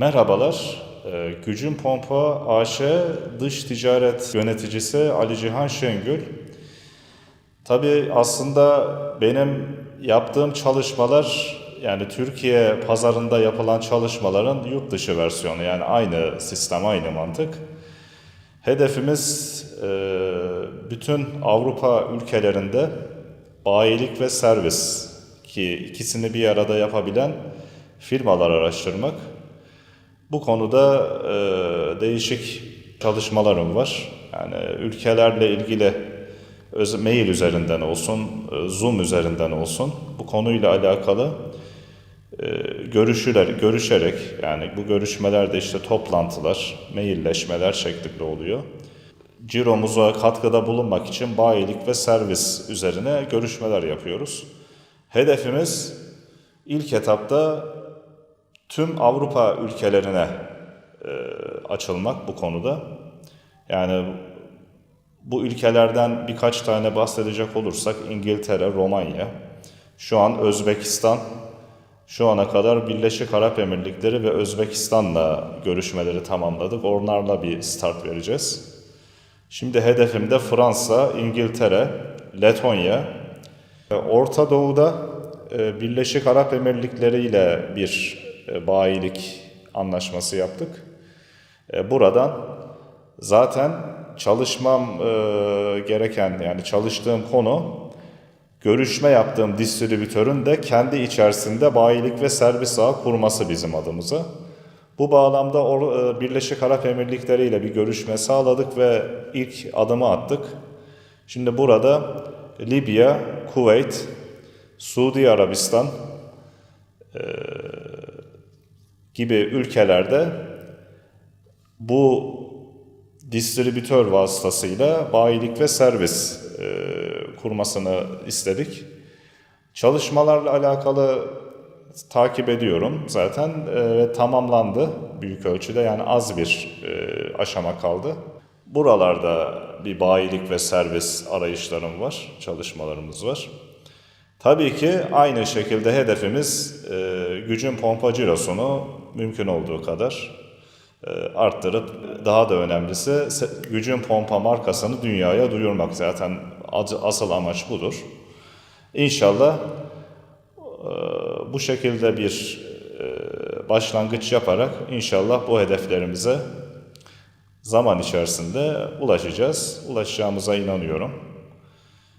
Merhabalar. Ee, Gücün Pompa AŞ Dış Ticaret Yöneticisi Ali Cihan Şengül. Tabii aslında benim yaptığım çalışmalar yani Türkiye pazarında yapılan çalışmaların yurt dışı versiyonu yani aynı sistem aynı mantık. Hedefimiz e, bütün Avrupa ülkelerinde bayilik ve servis ki ikisini bir arada yapabilen firmalar araştırmak. Bu konuda e, değişik çalışmalarım var. Yani ülkelerle ilgili öz, mail üzerinden olsun, e, Zoom üzerinden olsun bu konuyla alakalı e, görüşüler, görüşerek yani bu görüşmelerde işte toplantılar, mailleşmeler şeklinde oluyor. Ciromuza katkıda bulunmak için bayilik ve servis üzerine görüşmeler yapıyoruz. Hedefimiz ilk etapta tüm Avrupa ülkelerine e, açılmak bu konuda. Yani bu ülkelerden birkaç tane bahsedecek olursak İngiltere, Romanya, şu an Özbekistan, şu ana kadar Birleşik Arap Emirlikleri ve Özbekistan'la görüşmeleri tamamladık. Onlarla bir start vereceğiz. Şimdi hedefim de Fransa, İngiltere, Letonya. Orta Doğu'da e, Birleşik Arap Emirlikleri ile bir bayilik anlaşması yaptık. E, Buradan zaten çalışmam e, gereken yani çalıştığım konu görüşme yaptığım distribütörün de kendi içerisinde bayilik ve servis ağı kurması bizim adımıza. Bu bağlamda e, Birleşik Arap Emirlikleri ile bir görüşme sağladık ve ilk adımı attık. Şimdi burada Libya, Kuveyt, Suudi Arabistan e, gibi ülkelerde bu distribütör vasıtasıyla bayilik ve servis e, kurmasını istedik. Çalışmalarla alakalı takip ediyorum zaten e, ve tamamlandı büyük ölçüde yani az bir e, aşama kaldı. Buralarda bir bayilik ve servis arayışlarım var, çalışmalarımız var. Tabii ki aynı şekilde hedefimiz e, gücün pompa cirosunu mümkün olduğu kadar e, arttırıp daha da önemlisi gücün pompa markasını dünyaya duyurmak zaten asıl amaç budur. İnşallah e, bu şekilde bir e, başlangıç yaparak inşallah bu hedeflerimize zaman içerisinde ulaşacağız. Ulaşacağımıza inanıyorum.